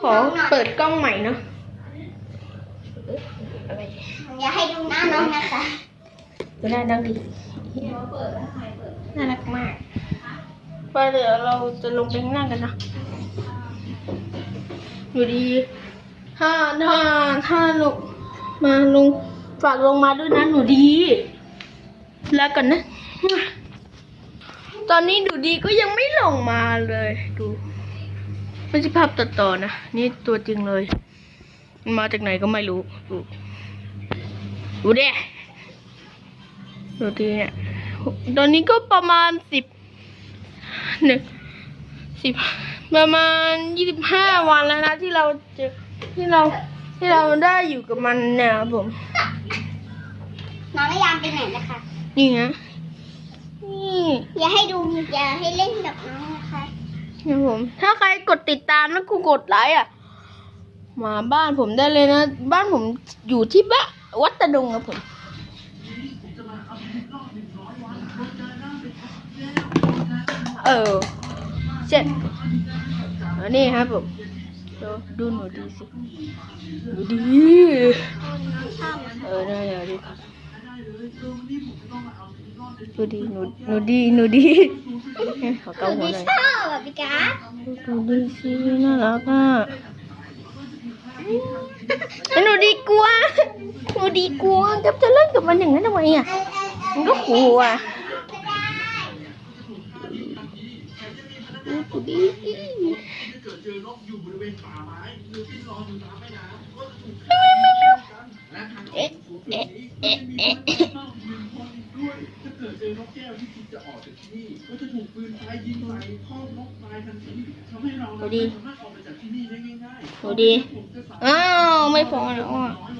ขอเปิดกล้องใหม่เนาะอะไรอย่าให้ดูหน้าน้องนะคะดูหน้าดังดิน่ารักมากไปเดี๋ยวเราจะลงไปข้างล่างกันนะอยู่ดีถ้าถ้าถ้าลงมาลงฝากลงมาด้วยนะหนูดี แล้วกันนะ ตอนนี้หนูดีก็ยังไม่ลงมาเลยดู ไม่ใช่ภาพตัดต่อนะ นี่ตัวจริงเลย มันมาจากไหนก็ไม่รู้ดูดูดิดูดิเนี่ยตอนนี้ก็ประมาณสิบหนึ่งสิบประมาณยี่สิบห้าวันแล้วนะที่เราเจอที่เราที่เราได้อยู่กับมันเนี่ยครับผมน้องไม่ยามไปไหนนะคะ นี่ฮะนี่อย่าให้ดูอย่าให้เล่นกับน้องนะคะ ครับผม ถ้าใครกดติดตามแล้วกูกดไลค์อะ มาบ้านผมได้เลยนะ บ้านผมอยู่ที่บ้านวัดตะดงครับผมเออเจ็ดอันนี้ครับผมดูดูหนูดีสิหนูดีน้องชอบนะคะเออได้เดี๋ยวดูครับดูดีหนูหนูดีหนูดีขอหเกานูหัวดีหน่อยชอบอะ พี่การ์ดดูดีสิน่ารักอะหนูดีกลัวหนูดีกลัวจะจะเล่นกับมันอย่างนั้นทำไมอะมันก็กลัวดูดีเอ๊ะเอ๊ะเอ๊ะ เจอนกแก้วที่คิดจะออกจากที่นี่ก็จะถูกปืนไฟยิงใส่ข้อนกตายทันทีทำให้เราดูดีสามารถออกไปจากที่นี่ได้ง่ายดูดีอ้าว ไม่พอแล้วอะ น้อย